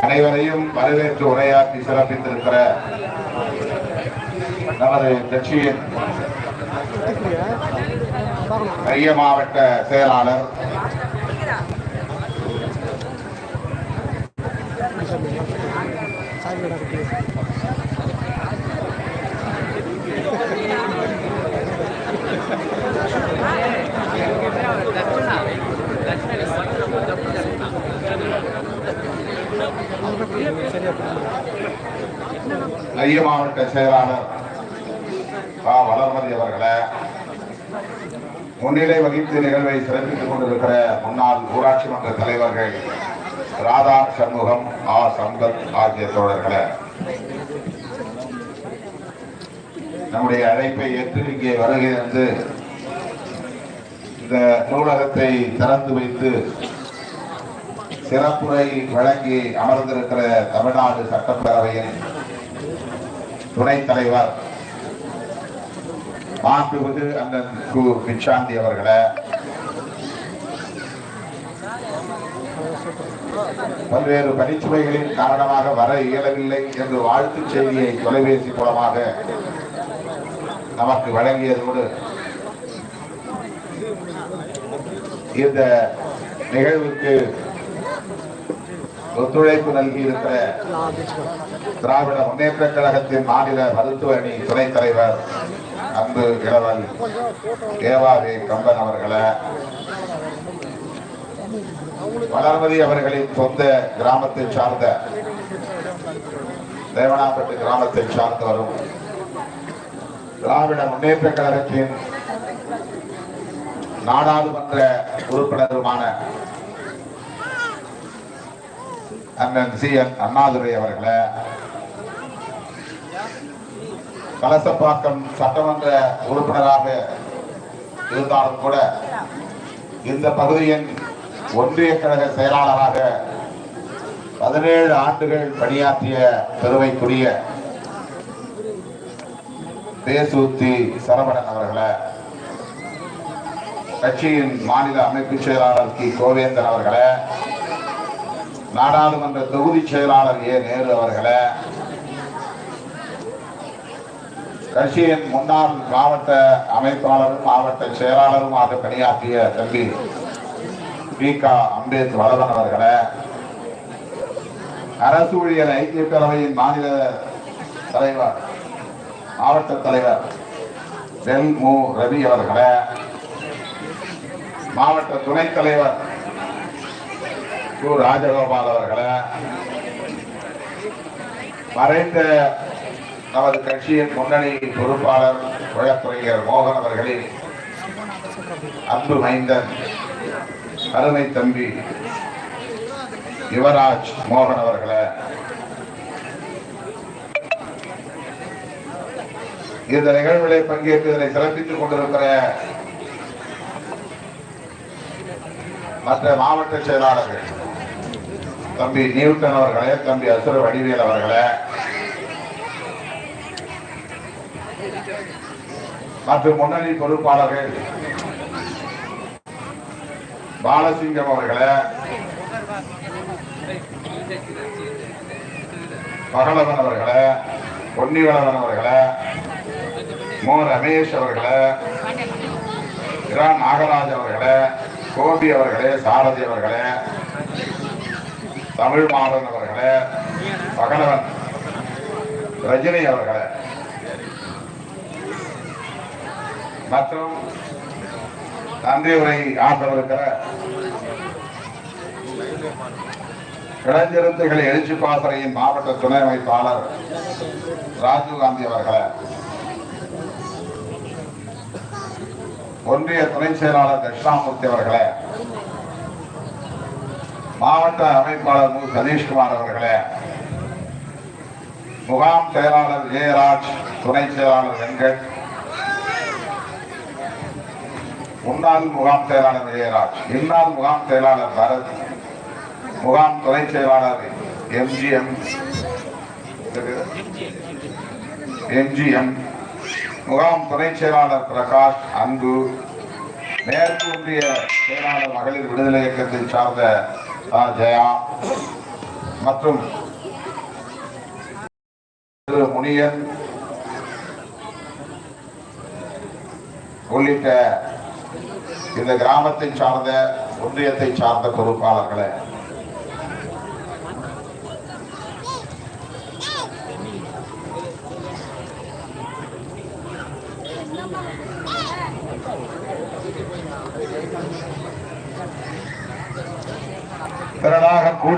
அனைவரையும் வரவேற்று உரையாற்றி சிறப்பித்திருக்கிற நமது கட்சியின் மைய மாவட்ட செயலாளர் நெய்ய மாவட்ட செயலாளர் பா வளர்மதி அவர்களை முன்னிலை வகித்து நிகழ்வை சிறப்பித்துக் கொண்டிருக்கிற முன்னாள் ஊராட்சி மன்ற தலைவர்கள் ராதா சண்முகம் ஆ. சம்பத் ஆகிய தோழர்களை. நம்முடைய அழைப்பை ஏற்று இங்கே வருகை வந்து இந்த நூலகத்தை திறந்து வைத்து சிறப்புரை வழங்கி அமர்ந்திருக்கிற தமிழ்நாடு சட்டப்பேரவையின் துணைத் தலைவர் மாண்புமிகு அண்ணன் கு. பிச்சாந்தி அவர்களை. பல்வேறு பணிச்சுமைகளின் காரணமாக வர இயலவில்லை என்று வாழ்த்துச் செய்தியை தொலைபேசி மூலமாக நமக்கு வழங்கியதோடு இந்த நிகழ்வுக்கு ஒத்துழைப்பு நல்கியிருக்கிற திராவிட முன்னேற்ற கழகத்தின் மாநில மருத்துவ அணி துணைத் தலைவர் அன்பு இளவல் தேவாவே கம்பன் அவர்களை. வளர்மதி அவர்களின் சொந்த கிராமத்தை சார்ந்த தேவனாப்பட்டு கிராமத்தை சார்ந்து வரும் திராவிட முன்னேற்ற கழகத்தின் நாடாளுமன்ற உறுப்பினருமான அண்ணன் சி என் அண்ணாதுரை அவர்களை. கலசப்பாக்கம் சட்டமன்ற உறுப்பினராக இருந்தாலும் கூட இந்த பகுதியின் ஒன்றிய கழக செயலாளராக பதினேழு ஆண்டுகள் பணியாற்றிய பெருமைக்குரிய தேசூத்தி சரவணன் அவர்களை கட்சியின் மாநில அமைப்பு செயலாளர் கி. கோவேந்தன் அவர்களை நாடாளுமன்ற தொகுதி செயலாளர் ஏ நேரு அவர்களை கட்சியின் முன்னாள் மாவட்ட அமைப்பாளரும் மாவட்ட செயலாளருமாக பணியாற்றிய தம்பி பி கா. அம்பேத் வளவன் அவர்களை அரசு ஊழியர் ஐக்கிய பேரவையின் மாநில தலைவர் மாவட்ட தலைவர் டெல் மு ரவி அவர்களை மாவட்ட துணைத் தலைவர் கு ராஜகோபால் அவர்களை மறைந்த நமது கட்சியின் முன்னணி பொறுப்பாளர் வழக்கறிஞர் மோகன் அவர்களின் அன்பு மைந்தன் அருமை தம்பி யுவராஜ் மோகன் அவர்களை இந்த நிகழ்வுகளை பங்கேற்று இதனை சிறப்பித்துக் கொண்டிருக்கிற மற்ற மாவட்ட செயலாளர்கள் தம்பி நியூட்டன் அவர்களே தம்பி அசுர வடிவேல் அவர்களே. மற்றும் முன்னணி பொறுப்பாளர்கள். பாலசிங்கம் அவர்களே. பகலவன் அவர்களே. பொன்னிவளவன் அவர்களே. மோ. ரமேஷ் அவர்களே. இரா. நாகராஜ் அவர்களே. கோபி அவர்களே. சாரதி அவர்களே. தமிழ் மாறன் அவர்களே பகலவன் ரஜினி அவர்களே. மற்றும் நன்றி உரை ஆற்றவிருக்கிற இளைஞருந்துகள் எழுச்சி பாசறையின் மாவட்ட துணை அமைப்பாளர் ராஜீவ்காந்தி அவர்களே. ஒன்றிய துணை செயலாளர் தட்சிணாமூர்த்தி அவர்களே. மாவட்ட அமைப்பாளர் மு. சதீஷ்குமார் அவர்களே முகாம் செயலாளர் ஜெயராஜ் துணை செயலாளர் வெங்கட் முன்னாள் முகாம் செயலாளர் ஜெயராஜ் இன்னால் முகாம் செயலாளர் பரத் முகாம் துணை செயலாளர் எம்ஜிஎம் எம்ஜிஎம் முகாம் துணை செயலாளர் பிரகாஷ் அன்பு மேற்கு ஒன்றிய செயலாளர் மகளிர் விடுதலை இயக்கத்தை சார்ந்த ஜெயா மற்றும் திரு முனியன் உள்ளிட்ட இந்த கிராமத்தை சார்ந்த ஒன்றியத்தை சார்ந்த பொறுப்பாளர்களை.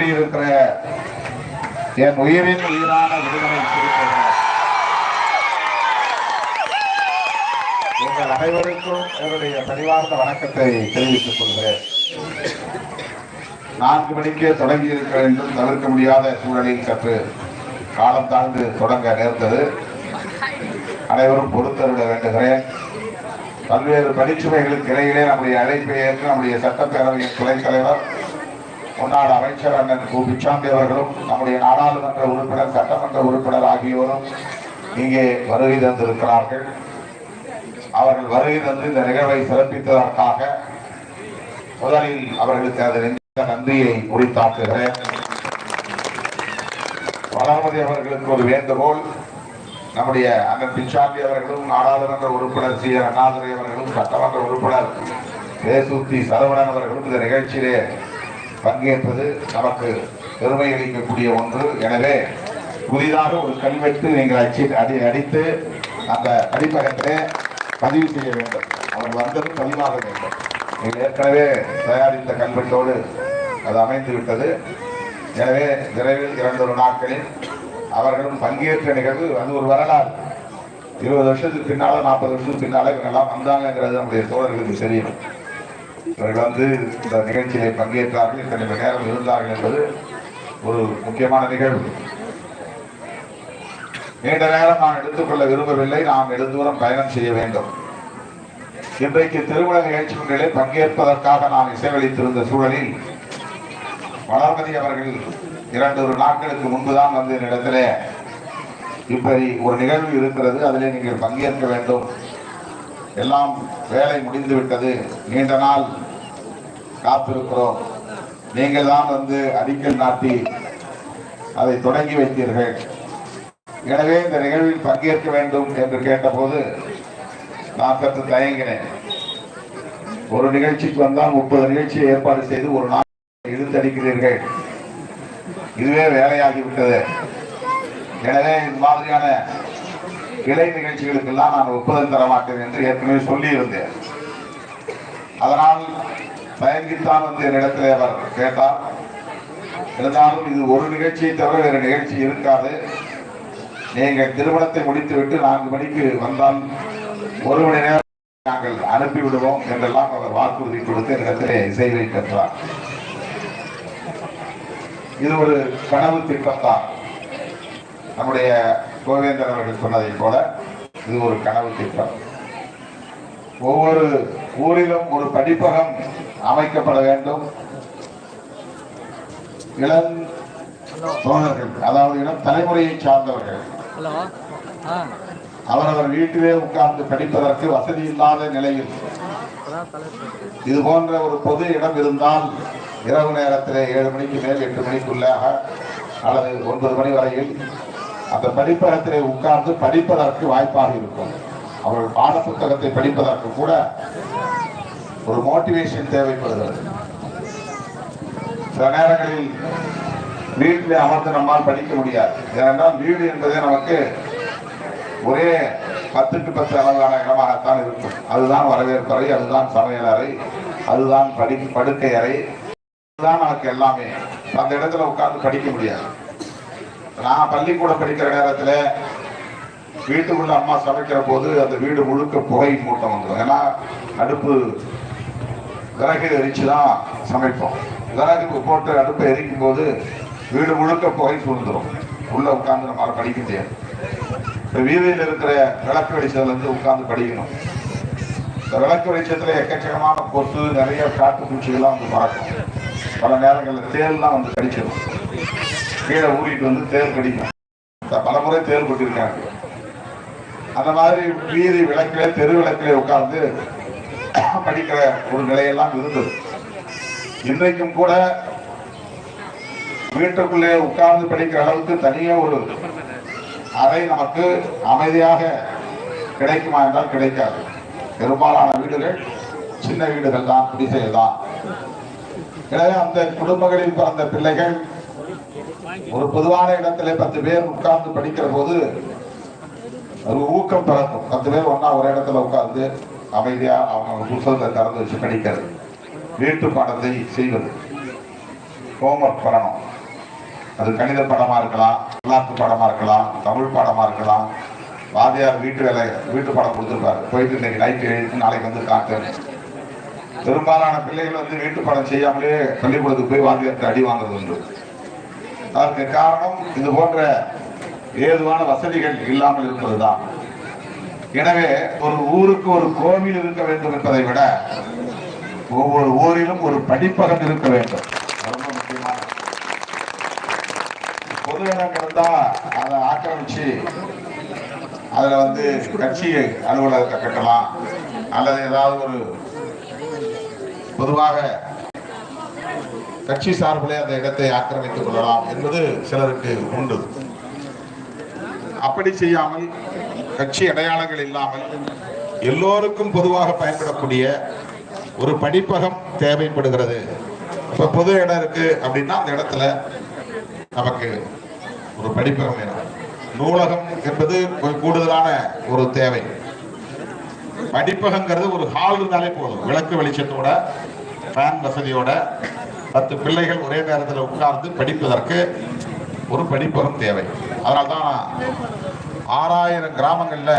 கூடியிருக்கிற என் உயிரின் உயிரான விடுதலை சிறுத்தைகள் உங்கள் அனைவருக்கும் என்னுடைய பணிவார்ந்த வணக்கத்தை தெரிவித்துக் கொள்கிறேன். நான்கு மணிக்கே தொடங்கி இருக்க என்றும் தவிர்க்க முடியாத சூழலில் சற்று காலம் தாழ்ந்து தொடங்க நேர்ந்தது. அனைவரும் பொறுத்தருட வேண்டுகிறேன். பல்வேறு பணிச்சுமைகளுக்கு இடையிலே நம்முடைய அழைப்பை ஏற்று நம்முடைய சட்டப்பேரவையின் துணைத் தலைவர் முன்னாள் அமைச்சர் அண்ணன் கு. பிச்சாந்தி அவர்களும் நம்முடைய நாடாளுமன்ற உறுப்பினர் சட்டமன்ற உறுப்பினர் ஆகியோரும் இங்கே வருகை தந்திருக்கிறார்கள். அவர்கள் வருகை தந்து இந்த நிகழ்வை சிறப்பித்ததற்காக முதலில் அவர்களுக்கு அது நன்றியை உரித்தாக்குகிறேன். வளர்மதி அவர்களுக்கு ஒரு வேண்டுகோள். நம்முடைய அண்ணன் பிச்சாண்டி அவர்களும் நாடாளுமன்ற உறுப்பினர் சி. அண்ணாதுரை அவர்களும் சட்டமன்ற உறுப்பினர் தேசூத்தி சரவணன் அவர்களும் இந்த நிகழ்ச்சியிலே பங்கேற்பது நமக்கு பெருமை அளிக்கக்கூடிய ஒன்று. எனவே புதிதாக ஒரு கல்வெட்டு நீங்கள் அச்சி அடி அடித்து அந்த அடிப்பகத்தை பதிவு செய்ய வேண்டும். அவர் வந்தது பதிவாக வேண்டும். நீங்கள் ஏற்கனவே தயாரித்த கல்வெட்டோடு அது அமைந்து விட்டது. எனவே விரைவில் இரண்டொரு நாட்களில் அவர்களும் பங்கேற்ற நிகழ்வு அது ஒரு வரலாறு. இருபது வருஷத்துக்கு பின்னால நாற்பது வருஷத்துக்கு பின்னால இவங்கெல்லாம் வந்தாங்கிறது நம்முடைய தோழர்களுக்கு தெரியும். இவர்கள் வந்து இந்த நிகழ்ச்சியிலே பங்கேற்றார்கள் இத்தனை மணி நேரம் இருந்தார்கள் என்பது ஒரு முக்கியமான நிகழ்வு. நீண்ட நேரம் நான் எடுத்துக்கொள்ள விரும்பவில்லை நாம் நெடுந்தூரம் பயணம் செய்ய வேண்டும். இன்றைக்கு திருமண நிகழ்ச்சி ஒன்றிலே பங்கேற்பதற்காக நான் இசைவளித்திருந்த சூழலில் வளர்மதி அவர்கள் இரண்டு ஒரு நாட்களுக்கு முன்புதான் வந்து என்னிடத்திலே இப்படி ஒரு நிகழ்வு இருக்கிறது அதிலே நீங்கள் பங்கேற்க வேண்டும். எல்லாம் வேலை முடிந்து விட்டது நீண்ட நாள் காத்திருக்கிறோம். நீங்கள் தான் வந்து அடிக்கல் நாட்டி அதை தொடங்கி வைத்தீர்கள். எனவே இந்த நிகழ்வில் பங்கேற்க வேண்டும் என்று கேட்டபோது நான் சற்று தயங்கினேன். ஒரு நிகழ்ச்சிக்கு வந்தால் முப்பது நிகழ்ச்சியை ஏற்பாடு செய்து ஒரு நாள் இழுத்தடிக்கிறீர்கள். இதுவே வேலையாகிவிட்டது. எனவே இந்த மாதிரியான இலை நிகழ்ச்சிகளுக்கெல்லாம் நான் ஒப்புதல் தர மாட்டேன் என்று ஏற்கனவே சொல்லியிருந்தேன். அதனால் தயங்கித்தான் வந்து என்னிடத்தில் அவர் கேட்டார். இருந்தாலும் இது ஒரு நிகழ்ச்சியை தவிர வேறு நிகழ்ச்சி இருக்காது. நீங்கள் திருமணத்தை முடித்துவிட்டு நான்கு மணிக்கு வந்தால் ஒரு மணி நேரம் நாங்கள் அனுப்பிவிடுவோம் என்றெல்லாம் அவர் வாக்குறுதி கொடுத்து என்னிடத்திலே இசைவை பெற்றார் இது ஒரு கனவு திட்டம்தான். நம்முடைய கோவேந்தர் அவர்கள் சொன்னதைப் போல இது ஒரு கனவு திட்டம். ஒவ்வொரு ஊரிலும் ஒரு படிப்பகம் அமைக்கப்பட வேண்டும். இளம் தோழர்கள் அதாவது இளம் தலைமுறையை சார்ந்தவர்கள். அவரவர் வீட்டிலே உட்கார்ந்து படிப்பதற்கு வசதி இல்லாத நிலையில். இது போன்ற ஒரு பொது இடம் இருந்தால் இரவு நேரத்திலே ஏழு மணிக்கு மேல் எட்டு மணிக்குள்ளாக அல்லது ஒன்பது மணி வரையில் அந்த படிப்பகத்திலே உட்கார்ந்து படிப்பதற்கு வாய்ப்பாக இருக்கும். அவர்கள் பாட புத்தகத்தை படிப்பதற்கு கூட ஒரு மோட்டிவேஷன் தேவைப்படுகிறது. சில நேரங்களில் வீட்டிலே அமர்ந்து நம்மால் படிக்க முடியாது. ஏனென்றால் வீடு என்பதே நமக்கு ஒரே பத்துக்கு பத்து அளவான இடமாகத்தான் இருக்கும். அதுதான் வரவேற்பறை அதுதான் சமையலறை அதுதான் படி படுக்கை அறை. அதுதான் நமக்கு எல்லாமே. அந்த இடத்துல உட்கார்ந்து படிக்க முடியாது. நான் பள்ளிக்கூடம் படிக்கிற நேரத்தில் வீட்டுக்குள்ள அம்மா சமைக்கிற போது அந்த வீடு முழுக்க புகை மூட்டம் வந்துடும் ஏன்னா அடுப்பு விறகு எரிச்சு தான் சமைப்போம். விறகு போட்டு அடுப்பை எரிக்கும் போது வீடு முழுக்க புகை சூழ்ந்துடும் உள்ள உட்கார்ந்து நம்மளால படிக்க முடியாது. இப்போ வீதியில் இருக்கிற விளக்கு வெளிச்சதுலேருந்து உட்கார்ந்து படிக்கணும். இந்த விளக்கு வெளிச்சத்தில் எக்கச்சக்கமான கொத்து நிறைய காட்டு பூச்சிகள்லாம் வந்து பறக்கும். பல நேரங்களில் தேல்லாம் வந்து கடிச்சிடும் கீழே ஊறிட்டு வந்து தேர் கடிக்கும் பல முறை தேர் கொட்டிருக்காங்க. அந்த மாதிரி வீதி விளக்கிலே தெரு விளக்கிலே உட்கார்ந்து படிக்கிற ஒரு நிலையெல்லாம் இருந்தது. இன்றைக்கும் கூட வீட்டுக்குள்ளே உட்கார்ந்து படிக்கிற அளவுக்கு தனியே ஒரு அறை நமக்கு அமைதியாக கிடைக்குமா என்றால் கிடைக்காது. பெரும்பாலான வீடுகள் சின்ன வீடுகள் தான் குடிசைகள் தான் எனவே அந்த குடும்பங்களில் பிறந்த பிள்ளைகள் ஒரு பொதுவான இடத்திலே பத்து பேர் உட்கார்ந்து படிக்கிற போது ஒரு ஊக்கம் பிறக்கும். பத்து பேர் ஒன்னா ஒரு இடத்துல உட்கார்ந்து அமைதியா அவங்க புத்தகத்தை திறந்து வச்சு படிக்கிறது. வீட்டு பாடத்தை செய்வது. ஹோம்ஒர்க் பண்ணணும். அது கணித படமா இருக்கலாம் வரலாற்று படமா இருக்கலாம் தமிழ் படமா இருக்கலாம். வாதியார் வீட்டு வேலை வீட்டு படம் கொடுத்துருப்பாரு. போயிட்டு இன்னைக்கு நைட்டு எழுதி நாளைக்கு வந்து காட்டு பெரும்பாலான பிள்ளைகள் வந்து வீட்டு பாடம் செய்யாமலே பள்ளிக்கூடத்துக்கு போய் வாத்தியார்கிட்ட அடி வாங்குறது உண்டு. அதற்கு காரணம் இது போன்ற ஏதுவான வசதிகள் இல்லாமல் இருப்பதுதான். எனவே ஒரு ஊருக்கு ஒரு கோவில் இருக்க வேண்டும் என்பதை விட ஒவ்வொரு ஊரிலும் ஒரு படிப்பகம் இருக்க வேண்டும். ரொம்ப முக்கியமான பொது இடம் கிடந்தா அதை ஆக்கிரமிச்சு அதுல வந்து கட்சி அலுவலகத்தை கட்டலாம். அல்லது ஏதாவது ஒரு பொதுவாக கட்சி சார்பிலே அந்த இடத்தை ஆக்கிரமித்துக் கொள்ளலாம் என்பது சிலருக்கு உண்டு. அப்படி செய்யாமல் கட்சி அடையாளங்கள் இல்லாமல் எல்லோருக்கும் பொதுவாக பயன்படக்கூடிய ஒரு படிப்பகம் தேவைப்படுகிறது. இப்ப பொது இடம் இருக்கு அப்படின்னா அந்த இடத்துல நமக்கு ஒரு படிப்பகம் வேணும். நூலகம் என்பது கூடுதலான ஒரு தேவை. படிப்பகங்கிறது ஒரு ஹால் இருந்தாலே போதும். விளக்கு வெளிச்சத்தோட ஃபேன் வசதியோட பத்து பிள்ளைகள் ஒரே நேரத்தில் உட்கார்ந்து படிப்பதற்கு ஒரு படிப்பகம் தேவை. அதனால தான் ஆறாயிரம் கிராமங்களில்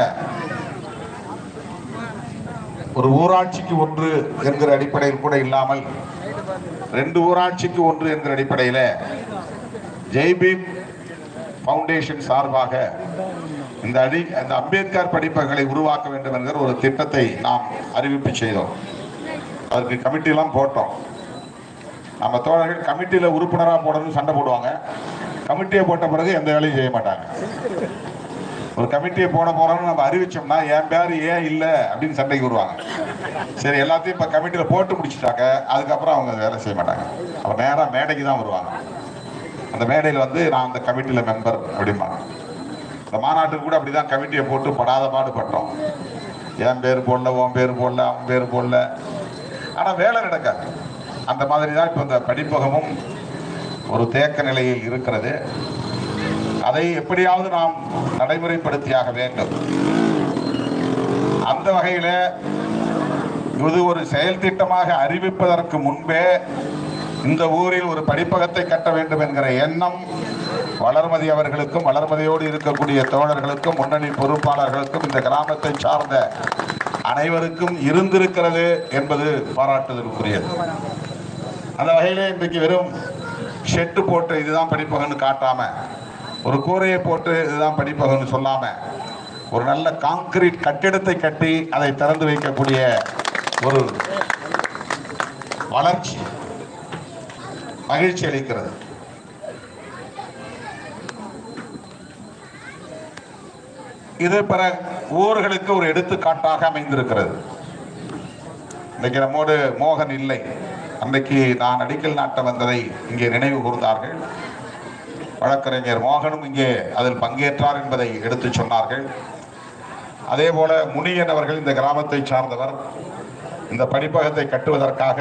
ஒரு ஊராட்சிக்கு ஒன்று என்கிற அடிப்படையில் கூட இல்லாமல் ரெண்டு ஊராட்சிக்கு ஒன்று என்கிற அடிப்படையில் ஜெய்பீம் ஃபவுண்டேஷன் சார்பாக இந்த அடி இந்த அம்பேத்கர் படிப்பகங்களை உருவாக்க வேண்டும் என்கிற ஒரு திட்டத்தை நாம் அறிவிப்பு செய்தோம். அதற்கு கமிட்டிலாம் போட்டோம். நம்ம தோழர்கள் கமிட்டியில் உறுப்பினராக போடணும்னு சண்டை போடுவாங்க. கமிட்டியை போட்ட பிறகு எந்த வேலையும் செய்ய மாட்டாங்க. ஒரு கமிட்டியை போட போறோம்னு நம்ம அறிவிச்சோம்னா என் பேர் ஏன் இல்லை? அப்படின்னு சண்டைக்கு வருவாங்க. சரி எல்லாத்தையும் இப்போ கமிட்டியில் போட்டு முடிச்சிட்டாங்க. அதுக்கப்புறம் அவங்க வேலை செய்ய மாட்டாங்க. அப்போ நேராக மேடைக்கு தான் வருவாங்க. அந்த மேடையில் வந்து நான் அந்த கமிட்டியில் மெம்பர் அப்படிம்பாங்க. இந்த மாநாட்டுக்கு கூட அப்படிதான் கமிட்டியை போட்டு படாத பாடுபட்டோம் என் பேர் போடல உன் பேர் போடல அவன் பேர் போடல. ஆனால் வேலை நடக்காது. அந்த மாதிரி தான் இப்போ இந்த படிப்பகமும் ஒரு தேக்க நிலையில் இருக்கிறது. அதை எப்படியாவது நாம் நடைமுறைப்படுத்தியாக வேண்டும். அந்த வகையில் இது ஒரு செயல் திட்டமாக அறிவிப்பதற்கு முன்பே இந்த ஊரில் ஒரு படிப்பகத்தை கட்ட வேண்டும் என்கிற எண்ணம் வளர்மதி அவர்களுக்கும் வளர்மதியோடு இருக்கக்கூடிய தோழர்களுக்கும் முன்னணி பொறுப்பாளர்களுக்கும் இந்த கிராமத்தை சார்ந்த அனைவருக்கும் இருந்திருக்கிறது என்பது பாராட்டுதலுக்குரியது. அந்த வகையிலே இன்றைக்கு வெறும் ஷெட்டு போட்டு இதுதான் படிப்பகன்னு காட்டாம ஒரு கூரையை போட்டு இதுதான் படிப்பகன்னு சொல்லாம ஒரு நல்ல காங்கிரீட் கட்டிடத்தை கட்டி அதை திறந்து வைக்கக்கூடிய ஒரு வளர்ச்சி மகிழ்ச்சி அளிக்கிறது. இது பிற ஊர்களுக்கு ஒரு எடுத்துக்காட்டாக அமைந்திருக்கிறது. இன்னைக்கு நம்மோடு மோகன் இல்லை. அன்றைக்கு நான் அடிக்கல் நாட்ட வந்ததை இங்கே நினைவு கூர்ந்தார்கள். வழக்கறிஞர் மோகனும் இங்கே அதில் பங்கேற்றார் என்பதை எடுத்துச் சொன்னார்கள். அதே போல முனியன் அவர்கள் இந்த கிராமத்தை சார்ந்தவர். இந்த படிப்பகத்தை கட்டுவதற்காக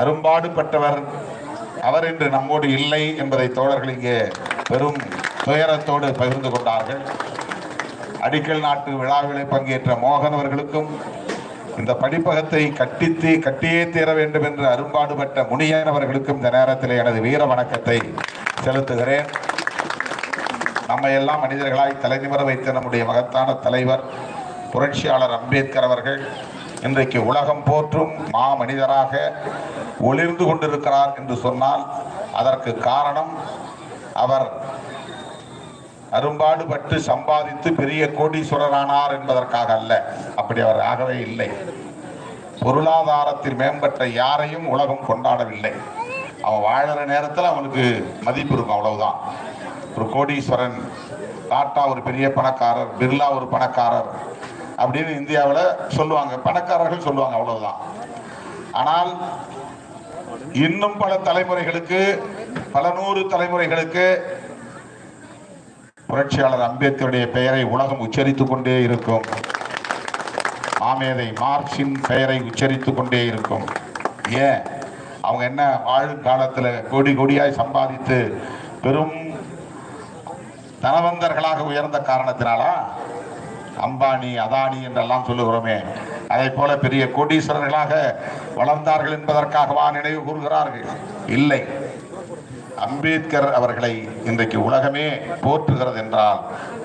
அரும்பாடுபட்டவர். அவர் இன்று நம்மோடு இல்லை என்பதை தோழர்கள் இங்கே பெரும் துயரத்தோடு பகிர்ந்து கொண்டார்கள். அடிக்கல் நாட்டு விழாவிலே பங்கேற்ற மோகன் அவர்களுக்கும் இந்த படிப்பகத்தை கட்டித்து கட்டியே தீர வேண்டும் என்று அரும்பாடுபட்ட முனியன் அவர்களுக்கும் இந்த நேரத்தில் எனது வீர வணக்கத்தை செலுத்துகிறேன். நம்ம எல்லாம் மனிதர்களாய் தலைநிமிர வைத்த நம்முடைய மகத்தான தலைவர் புரட்சியாளர் அம்பேத்கர் அவர்கள் இன்றைக்கு உலகம் போற்றும் மா மனிதராக ஒளிர்ந்து கொண்டிருக்கிறார் என்று சொன்னால் அதற்கு காரணம் அவர் அரும்பாடுபட்டு சம்பாதித்து பெரிய கோடீஸ்வரரானார் என்பதற்காக அல்ல. அப்படி அவர் ஆகவே இல்லை. பொருளாதாரத்தில் மேம்பட்ட யாரையும் உலகம் கொண்டாடவில்லை. அவன் வாழற நேரத்தில் அவனுக்கு மதிப்பு இருக்கும் அவ்வளவுதான். ஒரு கோடீஸ்வரன் டாட்டா ஒரு பெரிய பணக்காரர் பிர்லா ஒரு பணக்காரர் அப்படின்னு இந்தியாவில் சொல்லுவாங்க. பணக்காரர்கள் சொல்லுவாங்க அவ்வளவுதான். ஆனால் இன்னும் பல தலைமுறைகளுக்கு பல நூறு தலைமுறைகளுக்கு புரட்சியாளர் அம்பேத்கருடைய பெயரை உலகம் உச்சரித்துக் கொண்டே இருக்கும். மாமேதை மார்க்சின் பெயரை உச்சரித்துக் கொண்டே இருக்கும். ஏன் அவங்க என்ன வாழும் காலத்தில் கோடி கோடியாய் சம்பாதித்து பெரும் தனவந்தர்களாக உயர்ந்த காரணத்தினாலா? அம்பானி அதானி என்றெல்லாம் சொல்லுகிறோமே. அதை போல பெரிய கோடீஸ்வரர்களாக வளர்ந்தார்கள் என்பதற்காகவா நினைவு கூறுகிறார்கள்? இல்லை. அம்பேத்கர் அவர்களை இன்றைக்கு உலகமே போற்றுகிறது என்றால்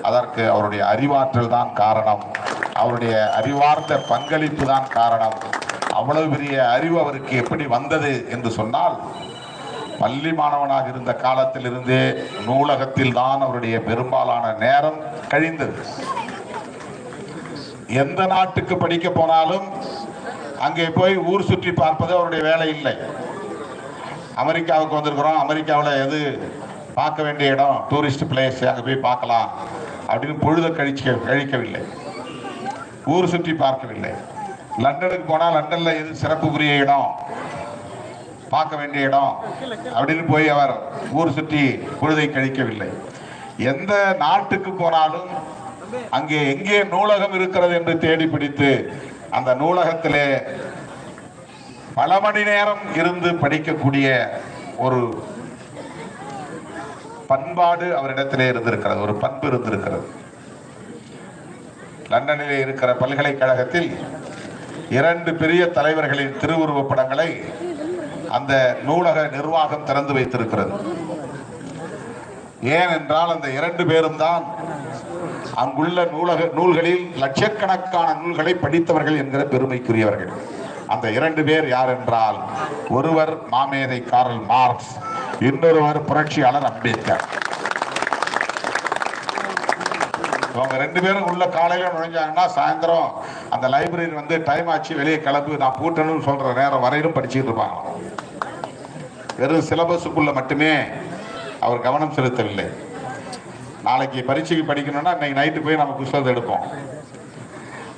அதற்கு அவருடைய அறிவாற்றல் தான் காரணம். அவருடைய அறிவார்ந்த பங்களிப்பு தான் காரணம். அவ்வளவு பெரிய அறிவு அவருக்கு எப்படி வந்தது என்று சொன்னால் பள்ளி மாணவனாக இருந்த காலத்திலிருந்தே நூலகத்தில் தான் அவருடைய பெரும்பாலான நேரம் கழிந்தது. எந்த நாட்டுக்கு படிக்க போனாலும் அங்கே போய் ஊர் சுற்றி பார்ப்பது அவருடைய வேலை இல்லை. அமெரிக்காவுக்கு வந்திருக்கிறோம். அமெரிக்காவில் எது பார்க்க வேண்டிய இடம்? டூரிஸ்ட் பிளேஸ் அங்கே போய் பார்க்கலாம். அப்படின்னு பொழுதை கழிக்க கழிக்கவில்லை. ஊர் சுற்றி பார்க்கவில்லை. லண்டனுக்கு போனால் லண்டனில் எது சிறப்புக்குரிய இடம்? பார்க்க வேண்டிய இடம். அப்படின்னு போய் அவர் ஊர் சுற்றி பொழுதை கழிக்கவில்லை. எந்த நாட்டுக்கு போனாலும் அங்கே எங்கே நூலகம் இருக்கிறது என்று தேடி பிடித்து அந்த நூலகத்திலே பல மணி நேரம் இருந்து படிக்கக்கூடிய ஒரு பண்பாடு அவரிடத்திலே இருந்திருக்கிறது ஒரு பண்பு இருந்திருக்கிறது. லண்டனிலே இருக்கிற பல்கலைக்கழகத்தில் இரண்டு பெரிய தலைவர்களின் திருவுருவப் படங்களை அந்த நூலக நிர்வாகம் திறந்து வைத்திருக்கிறது. ஏனென்றால் அந்த இரண்டு பேரும் தான் அங்குள்ள நூலக நூல்களில் லட்சக்கணக்கான நூல்களை படித்தவர்கள் என்கிற பெருமைக்குரியவர்கள். அந்த இரண்டு பேர் யார் என்றால் ஒருவர் மாமேதை காரல் மார்க்ஸ் இன்னொருவர் புரட்சியாளர் அம்பேத்கர். அவங்க ரெண்டு பேரும் உள்ள காலையில நுழைஞ்சாங்கன்னா சாயந்தரம் அந்த லைப்ரரி வந்து டைம் ஆச்சு வெளியே கிளம்பு நான் பூட்டணும்னு சொல்ற நேரம் வரையிலும் படிச்சுட்டு இருப்பாங்க. வெறும் சிலபஸுக்குள்ள மட்டுமே அவர் கவனம் செலுத்தவில்லை. நாளைக்கு பரீட்சைக்கு படிக்கணும்னா இன்னைக்கு நைட்டு போய் நம்ம புஸ்தகத்தை எடுப்போம்.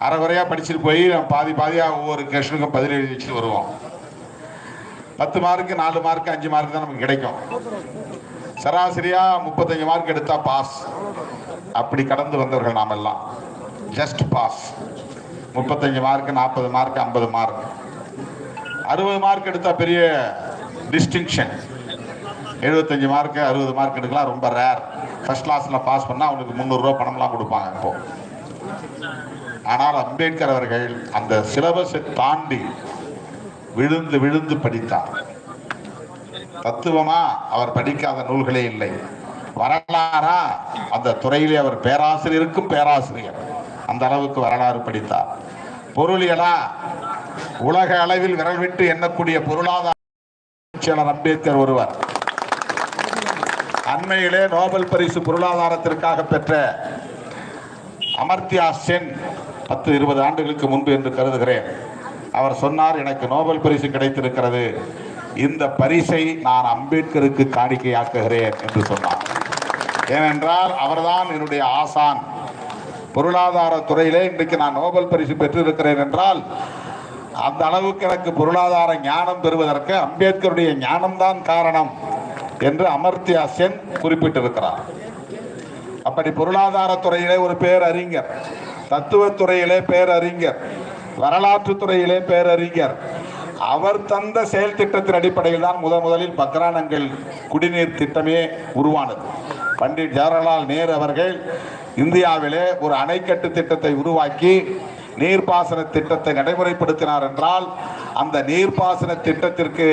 அரைகுறையாக படிச்சுட்டு போய் பாதி பாதியாக ஒவ்வொரு கொஷனுக்கும் பதில் எழுதி வச்சுட்டு வருவோம். பத்து மார்க்கு நாலு மார்க் அஞ்சு மார்க் தான் நமக்கு கிடைக்கும். சராசரியாக முப்பத்தஞ்சு மார்க் எடுத்தால் பாஸ் அப்படி கடந்து வந்தவர்கள் நாம் எல்லாம். ஜஸ்ட் பாஸ் முப்பத்தஞ்சு மார்க் நாற்பது மார்க் ஐம்பது மார்க் அறுபது மார்க் எடுத்தால் பெரிய டிஸ்டிங்ஷன் எழுபத்தஞ்சு மார்க் அறுபது மார்க் எடுக்கலாம். ரொம்ப ரேர் ஃபர்ஸ்ட் கிளாஸில் பாஸ் பண்ணால் அவனுக்கு முந்நூறுரூவா பணம்லாம் கொடுப்பாங்க இப்போது ஆனால் அம்பேத்கர் அவர்கள் அந்த சிலபஸை தாண்டி விழுந்து விழுந்து படித்தார். தத்துவமா அவர் படிக்காத நூல்களே இல்லை. வரலாறா? அந்த துறையிலே அவர் பேராசிரியருக்கும் பேராசிரியர். அந்த அளவுக்கு வரலாறு படித்தார். பொருளியலா உலக அளவில் விரல் விட்டு எண்ணக்கூடிய பொருளாதார அம்பேத்கர் ஒருவர். அண்மையிலே நோபல் பரிசு பொருளாதாரத்திற்காக பெற்ற அமர்த்தியா சென் பத்து இருபது ஆண்டுகளுக்கு முன்பு என்று கருதுகிறேன். அவர் சொன்னார் எனக்கு நோபல் பரிசு கிடைத்திருக்கிறது. இந்த பரிசை நான் அம்பேத்கருக்கு காணிக்கையாக்குகிறேன் என்று சொன்னார். ஏனென்றால் அவர்தான் என்னுடைய ஆசான். பொருளாதார துறையிலே இன்றைக்கு நான் நோபல் பரிசு பெற்றிருக்கிறேன் என்றால் அந்த அளவுக்கு எனக்கு பொருளாதார ஞானம் பெறுவதற்கு அம்பேத்கருடைய ஞானம்தான் காரணம் என்று அமர்த்தியா சென் குறிப்பிட்டிருக்கிறார். அப்படி பொருளாதார துறையிலே ஒரு பேரறிஞர் தத்துவத்துறையிலே பேரறிஞர் வரலாற்று துறையிலே பேரறிஞர். அவர் தந்த செயல் திட்டத்தின் அடிப்படையில் தான் முத முதலில் பக்ரானங்கள் குடிநீர் திட்டமே உருவானது. பண்டிட் ஜவஹர்லால் நேரு அவர்கள் இந்தியாவிலே ஒரு அணைக்கட்டு திட்டத்தை உருவாக்கி நீர்ப்பாசன திட்டத்தை நடைமுறைப்படுத்தினார் என்றால் அந்த நீர்ப்பாசன திட்டத்திற்கு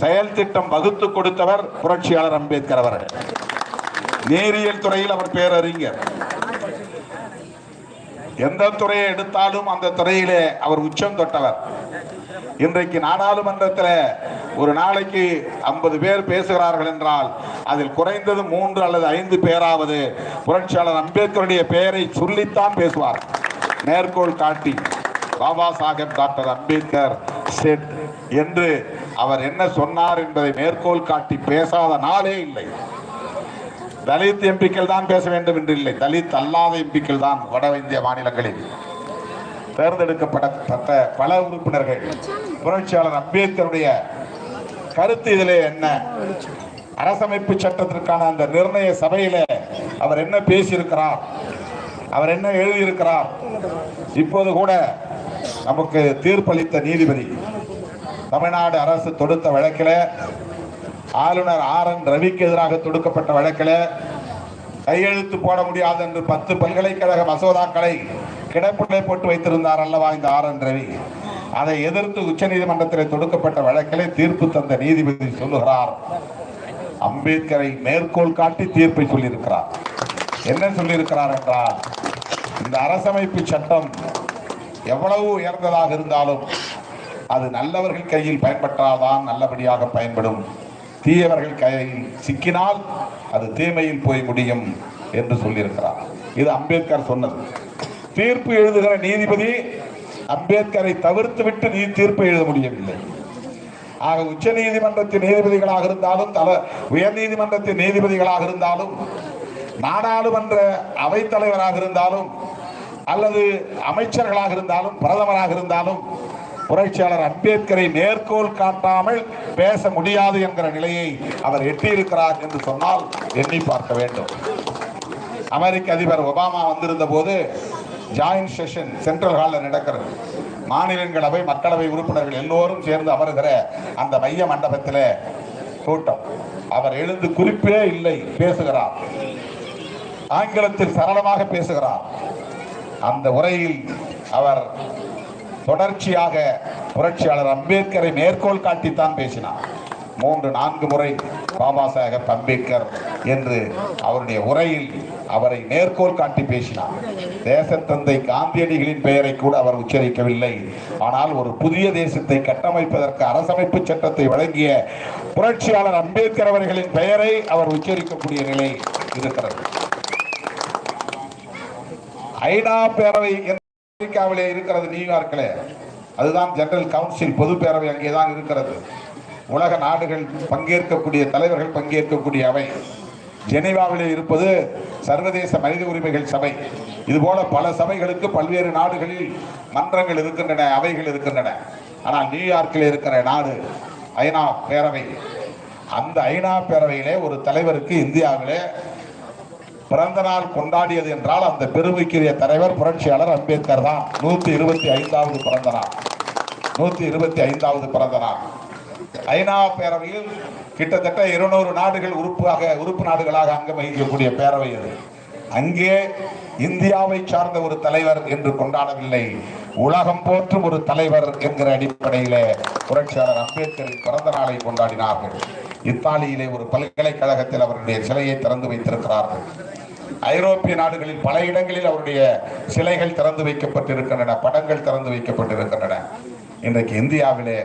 செயல் திட்டம் வகுத்து கொடுத்தவர் புரட்சியாளர் அம்பேத்கர் அவர்கள். நேரியல் துறையில் அவர் பேரறிஞர். எந்த துறையை எடுத்தாலும் அந்த துறையிலே அவர் உச்சம் தொட்டவர். இன்றைக்கு நாடாளுமன்றத்தில் ஒரு நாளைக்கு ஐம்பது பேர் பேசுகிறார்கள் என்றால் அதில் குறைந்தது மூன்று அல்லது ஐந்து பேராவது புரட்சியாளர் அம்பேத்கருடைய பெயரை சொல்லித்தான் பேசுவார். மேற்கோள் காட்டி பாபா சாஹேப் டாக்டர் அம்பேத்கர் செட் என்று அவர் என்ன சொன்னார் என்பதை மேற்கோள் காட்டி பேசாத நாளே இல்லை. தலித் எம்பிக்கள் தான் பேச வேண்டும் என்று இல்லை. தலித் அல்லாத எம்பிக்கள் தான் வட இந்திய மாநிலங்களில் தேர்ந்தெடுக்கப்பட்ட பல உறுப்பினர்கள். புரட்சியாளர் அம்பேத்கருடைய கருத்து இதிலே என்ன? அரசமைப்பு சட்டத்திற்கான அந்த நிர்ணய சபையில அவர் என்ன பேசியிருக்கிறார்? அவர் என்ன எழுதியிருக்கிறார்? இப்போது கூட நமக்கு தீர்ப்பளித்த நீதிபதி தமிழ்நாடு அரசு தொடுத்த வழக்கில் ஆளுநர் ஆர் என் ரவிக்கு எதிராக தொடுக்கப்பட்ட வழக்கில் கையெழுத்து போட முடியாது என்று பத்து பல்கலைக்கழக மசோதாக்களை கிடப்பிலே போட்டு வைத்திருந்தார் அல்லவா இந்த ஆர் என் ரவி? அதை எதிர்த்து உச்சநீதிமன்றத்தில் தொடுக்கப்பட்ட வழக்கிலே தீர்ப்பு தந்த நீதிபதி சொல்லுகிறார். அம்பேத்கரை மேற்கோள் காட்டி தீர்ப்பை சொல்லியிருக்கிறார். என்ன சொல்லியிருக்கிறார் என்றால் இந்த அரசமைப்பு சட்டம் எவ்வளவு உயர்ந்ததாக இருந்தாலும் அது நல்லவர்கள் கையில் பயன்பட்டால்தான் நல்லபடியாக பயன்படும். தீயவர்கள் கையில் சிக்கினால் அது தீமையில் போய் முடியும் என்று சொல்லியிருக்கிறார். இது அம்பேத்கர் சொன்னது. தீர்ப்பு எழுதுகிற நீதிபதி அம்பேத்கரை தவிர்த்து விட்டு நீ தீர்ப்பு எழுத முடியவில்லை. ஆக உச்ச நீதிமன்றத்தின் நீதிபதிகளாக இருந்தாலும் தல உயர் நீதிமன்றத்தின் நீதிபதிகளாக இருந்தாலும் நாடாளுமன்ற அவைத்தலைவராக இருந்தாலும் அல்லது அமைச்சர்களாக இருந்தாலும் பிரதமராக இருந்தாலும் புரட்சியாளர் அம்பேத்கரை மேற்கோள் காட்டாமல் பேச முடியாது என்கிற நிலையை அவர் எட்டியிருக்கிறார் என்று சொன்னால் எண்ணி பார்க்க வேண்டும். அமெரிக்க அதிபர் ஒபாமா வந்திருந்த போது ஜாயின்ட் செஷன் சென்ட்ரல் ஹாலில் நடக்கிறது. மாநிலங்களவை மக்களவை உறுப்பினர்கள் எல்லோரும் சேர்ந்து அமருகிற அந்த மைய மண்டபத்தில் கூட்டம். அவர் எழுந்து குறிப்பே இல்லை பேசுகிறார். ஆங்கிலத்தில் சரளமாக பேசுகிறார். அந்த உரையில் அவர் தொடர்ச்சியாக புரட்சியாளர் அம்பேத்கரை மேற்கோள் காட்டித்தான் பேசினார். மூன்று நான்கு முறை பாபா சாஹேப் அம்பேத்கர் என்று அவருடைய உரையில் அவரை மேற்கோள் காட்டி பேசினார். தேசத்தந்தை காந்தியடிகளின் பெயரை கூட அவர் உச்சரிக்கவில்லை. ஆனால் ஒரு புதிய தேசத்தை கட்டமைப்பதற்கு அரசமைப்பு சட்டத்தை வழங்கிய புரட்சியாளர் அம்பேத்கர் அவர்களின் பெயரை அவர் உச்சரிக்கக்கூடிய நிலை இருக்கிறது. ஐநா பேரவை அமெரிக்காவிலே இருக்கிறது நியூயார்க்கில். அதுதான் ஜெனரல் கவுன்சில் பொது பேரவை அங்கே தான் இருக்கிறது. உலக நாடுகள் பங்கேற்கக்கூடிய தலைவர்கள் பங்கேற்கக்கூடிய அவை. ஜெனீவாவிலே இருப்பது சர்வதேச மனித உரிமைகள் சபை. இதுபோல பல சபைகளுக்கு பல்வேறு நாடுகளில் மன்றங்கள் இருக்கின்றன அவைகள் இருக்கின்றன. ஆனால் நியூயார்க்கில் இருக்கிற நாடு ஐநா பேரவை. அந்த ஐநா பேரவையிலே ஒரு தலைவருக்கு இந்தியாவிலே பிறந்த நாள் கொண்டாடியது என்றால் அந்த பெருமைக்குரிய தலைவர் புரட்சியாளர் அம்பேத்கர் தான். நூத்தி இருபத்தி ஐந்தாவது பிறந்த நாள் நூத்தி இருபத்தி ஐந்தாவது பிறந்த நாள் ஐநா பேரவையில் கிட்டத்தட்ட இருநூறு நாடுகள் உறுப்பாக உறுப்பு நாடுகளாக அங்கம் வகிக்கக்கூடிய பேரவை அது. அங்கே இந்தியாவை சார்ந்த ஒரு தலைவர் என்று கொண்டாடவில்லை. உலகம் போற்றும் ஒரு தலைவர் என்கிற அடிப்படையிலே புரட்சியாளர் அம்பேத்கரின் பிறந்த நாளை கொண்டாடினார்கள். இத்தாலியிலே ஒரு பல்கலைக்கழகத்தில் அவருடைய சிலையை திறந்து வைத்திருக்கிறார்கள். ஐரோப்பிய நாடுகளில் பல இடங்களில் அவருடைய சிலைகள் திறந்து வைக்கப்பட்டிருக்கின்றன படங்கள் திறந்து வைக்கப்பட்டிருக்கின்றன. இன்றைக்கு இந்தியாவிலே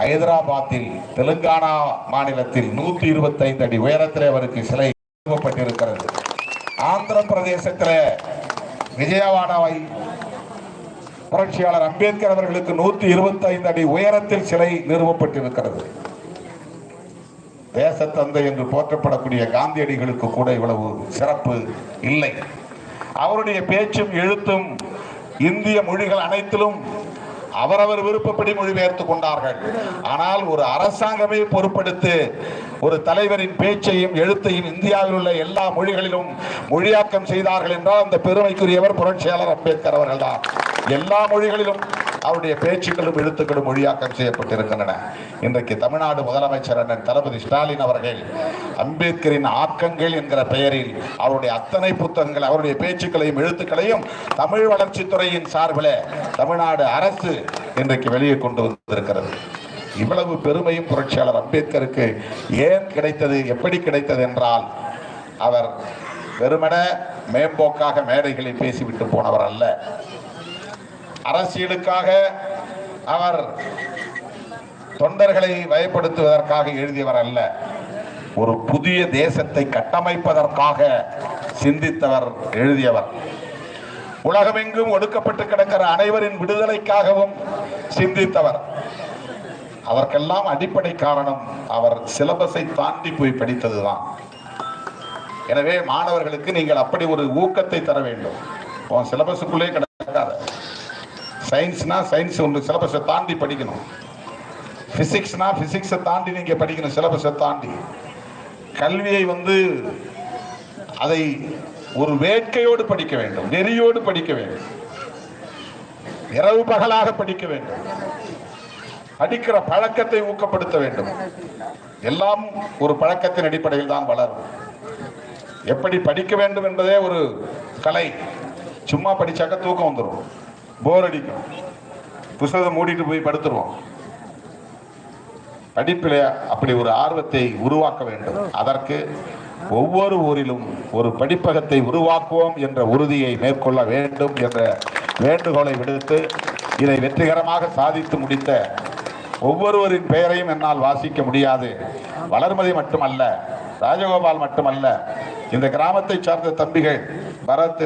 ஹைதராபாத்தில் தெலுங்கானா மாநிலத்தில் நூத்தி இருபத்தைந்து அடி உயரத்திலே அவருக்கு சிலை நிறுவப்பட்டிருக்கிறது. ஆந்திர பிரதேசத்தில் விஜயவாடாவை புரட்சியாளர் அம்பேத்கர் அவர்களுக்கு நூத்தி இருபத்தைந்து அடி உயரத்தில் சிலை நிறுவப்பட்டிருக்கிறது. தேசத்தந்தை என்று போற்றப்படக்கூடிய காந்தியடிகளுக்கு கூட இவ்வளவு சிறப்பு இல்லை. அவருடைய பேச்சும் எழுத்தும் இந்திய மொழிகள் அனைத்திலும் அவரவர் விருப்பப்படி மொழிபெயர்த்து கொண்டார்கள். ஆனால் ஒரு அரசாங்கமே பொறுப்படுத்து ஒரு தலைவரின் பேச்சையும் எழுத்தையும் இந்தியாவில் உள்ள எல்லா மொழிகளிலும் மொழியாக்கம் செய்தார்கள் என்றால் அந்த பெருமைக்குரியவர் புரட்சியாளர் அம்பேத்கர் அவர்கள்தான். எல்லா மொழிகளிலும் அவருடைய பேச்சுக்களும் எழுத்துக்களும் மொழியாக்கம் செய்யப்பட்டிருக்கின்றன. இன்றைக்கு தமிழ்நாடு முதலமைச்சர் அண்ணன் தளபதி ஸ்டாலின் அவர்கள் அம்பேத்கரின் ஆக்கங்கள் என்கிற பெயரில் அவருடைய அத்தனை புத்தகங்கள் அவருடைய பேச்சுக்களையும் எழுத்துக்களையும் தமிழ் வளர்ச்சித்துறையின் சார்பில் தமிழ்நாடு அரசு இன்றைக்கு வெளியே கொண்டு வந்திருக்கிறது. இவ்வளவு பெருமையும் புரட்சியாளர் அம்பேத்கருக்கு ஏன் கிடைத்தது எப்படி கிடைத்தது என்றால் அவர் வெறுமன மேம்போக்காக மேடைகளில் பேசிவிட்டு போனவர் அல்ல. அரசியலுக்காக அவர் தொண்டர்களை வயப்படுத்துவதற்காக எழுதியவர் அல்ல. ஒரு புதிய தேசத்தை கட்டமைப்பதற்காக சிந்தித்தவர் எழுதியவர். உலகமெங்கும் ஒடுக்கப்பட்டு கிடக்கிற அனைவரின் விடுதலைக்காகவும் சிந்தித்தவர். அதற்கெல்லாம் அடிப்படை காரணம் அவர் சிலபஸை தாண்டி போய் படித்ததுதான். எனவே மாணவர்களுக்கு நீங்கள் அப்படி ஒரு ஊக்கத்தை தர வேண்டும். உன் சிலபஸுக்குள்ளே கிடக்காத சயின்ஸ்னா சயின்ஸ் ஒன்று சிலபஸை தாண்டி படிக்கணும். ஃபிசிக்ஸ்னா ஃபிசிக்ஸை தாண்டி நீங்கள் படிக்கணும் சிலபஸை தாண்டி. கல்வியை வந்து அதை ஒரு வேட்கையோடு படிக்க வேண்டும் நெறியோடு படிக்க வேண்டும். இரவு பகலாக படிக்க வேண்டும். படிக்கிற பழக்கத்தை ஊக்கப்படுத்த வேண்டும். எல்லாம் ஒரு பழக்கத்தின் அடிப்படையில் தான் வளரும். எப்படி படிக்க வேண்டும் என்பதே ஒரு கலை. சும்மா படிச்சாக்க தூக்கம் வந்துடும் போர் அடிக்கும். புஸ்தகம் மூடிட்டு போய் படுத்துருவோம். படிப்பிலே அப்படி ஒரு ஆர்வத்தை உருவாக்க வேண்டும். அதற்கு ஒவ்வொரு ஊரிலும் ஒரு படிப்பகத்தை உருவாக்குவோம் என்ற உறுதியை மேற்கொள்ள வேண்டும் என்ற வேண்டுகோளை விடுத்து இதை வெற்றிகரமாக சாதித்து முடித்த ஒவ்வொருவரின் பெயரையும் என்னால் வாசிக்க முடியாது. வளர்மதி மட்டுமல்ல ராஜகோபால் மட்டுமல்ல இந்த கிராமத்தை சார்ந்த தம்பிகள் பரத்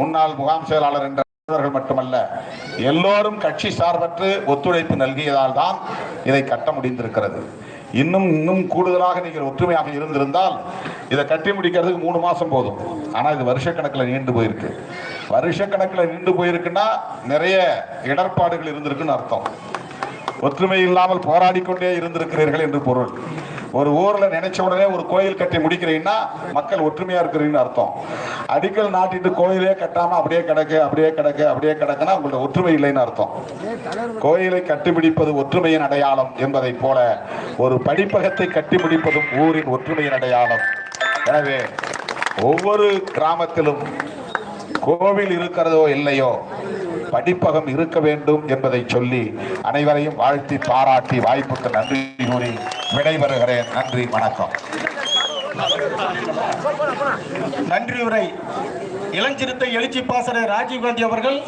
முன்னாள் முகாம் செயலாளர் என்ற அவர்கள் மட்டுமல்ல எல்லோரும் கட்சி சார்பற்று ஒத்துழைப்பு நல்கியதால் தான் இதை கட்ட முடிந்திருக்கிறது. இன்னும் இன்னும் கூடுதலாக நீங்கள் ஒற்றுமையாக இருந்திருந்தால் இதை கட்டி முடிக்கிறதுக்கு மூணு மாசம் போதும். ஆனா இது வருஷக்கணக்கில் நீண்டு போயிருக்கு. வருஷக்கணக்கில் நீண்டு போயிருக்குன்னா நிறைய இடர்பாடுகள் இருந்திருக்குன்னு அர்த்தம். ஒற்றுமை இல்லாமல் போராடி கொண்டே இருந்திருக்கிறீர்கள் என்று பொருள். ஒரு ஊர்ல நினைச்ச உடனே ஒரு கோயில் கட்டி முடிக்கிறீங்கன்னா மக்கள் ஒற்றுமையா இருக்கிறீங்கன்னு அர்த்தம். அடிக்கல் நாட்டிட்டு கோயிலே கட்டாம அப்படியே கிடக்கு அப்படியே கிடக்கு அப்படியே கிடக்குன்னா உங்களோட ஒற்றுமை இல்லைன்னு அர்த்தம். கோயிலை கட்டிப்பிடிப்பது ஒற்றுமையின் அடையாளம் என்பதைப் போல ஒரு படிப்பகத்தை கட்டிப்பிடிப்பதும் ஊரின் ஒற்றுமையின் அடையாளம். எனவே ஒவ்வொரு கிராமத்திலும் கோவில் இருக்கிறதோ இல்லையோ படிப்பகம் இருக்க வேண்டும் என்பதை சொல்லி அனைவரையும் வாழ்த்தி பாராட்டி வாய்ப்புக்கு நன்றி கூறி விடைபெறுகிறேன். நன்றி வணக்கம். நன்றி உரை. இளஞ்சிறுத்தை எழுச்சி பாசறை ராஜீவ்காந்தி அவர்கள்